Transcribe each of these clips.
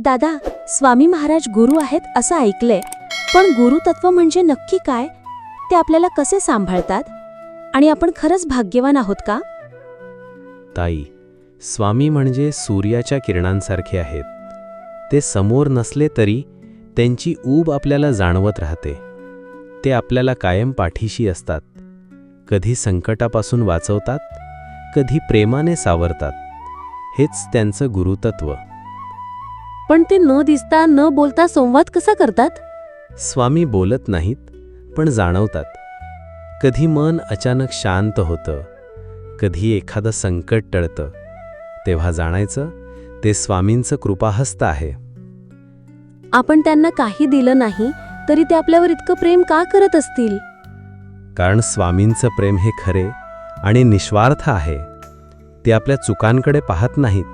दादा स्वामी महाराज गुरु आहेत असं ऐकलंय पण गुरुतत्व म्हणजे नक्की काय? ते आपल्याला कसे सांभाळतात? आणि आपण खरंच भाग्यवान आहोत का? ताई स्वामी म्हणजे सूर्याच्या किरणांसारखे आहेत. ते समोर नसले तरी त्यांची ऊब आपल्याला जाणवत राहते. ते आपल्याला कायम पाठीशी असतात. कधी संकटापासून वाचवतात कधी प्रेमाने सावरतात. हेच त्यांचं गुरुतत्व. पण ते न दिसता न बोलता संवाद कसा करतात? स्वामी बोलत नाहीत पण जाणवतात. कधी मन अचानक शांत होतं कधी एखादं संकट टळतं. तेव्हा जाणायचं ते स्वामींचं कृपाहस्त आहे. आपण त्यांना काही दिलं नाही तरी ते आपल्यावर इतकं प्रेम का करत असतील? कारण स्वामींचं प्रेम हे खरे आणि निस्वार्थ आहे. ते आपल्या चुकांकडे पाहत नाहीत.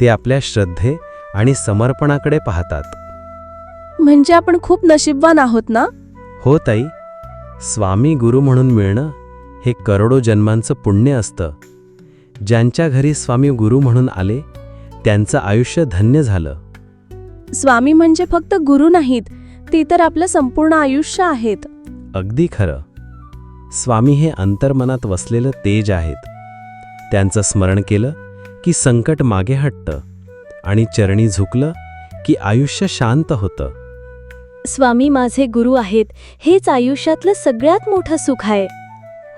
ते आपल्या श्रद्धे आणि समर्पणाकडे पाहतात. म्हणजे आपण खूप नशीबवान आहोत ना? हो ताई. स्वामी गुरु म्हणून मिळणं हे करोडो जन्मांचं पुण्य असतं. ज्यांच्या घरी स्वामी गुरु म्हणून आले त्यांचं आयुष्य धन्य झालं. स्वामी म्हणजे फक्त गुरु नाहीत ते तर आपलं संपूर्ण आयुष्य आहेत. अगदी खरं. स्वामी हे अंतर्मनात वसलेलं तेज आहेत. त्यांचं स्मरण केलं की संकट मागे हटतं. आणि चरणी झुकलं की आयुष्य शांत होतं. स्वामी माझे गुरु आहेत हेच आयुष्यातलं सगळ्यात मोठं सुख आहे.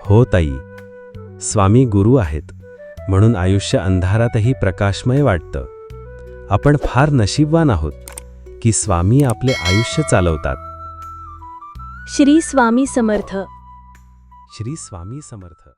हो ताई स्वामी गुरु आहेत म्हणून आयुष्य अंधारातही प्रकाशमय वाटतं. आपण फार नशीबवान आहोत की स्वामी आपले आयुष्य चालवतात. श्री स्वामी समर्थ. श्री स्वामी समर्थ.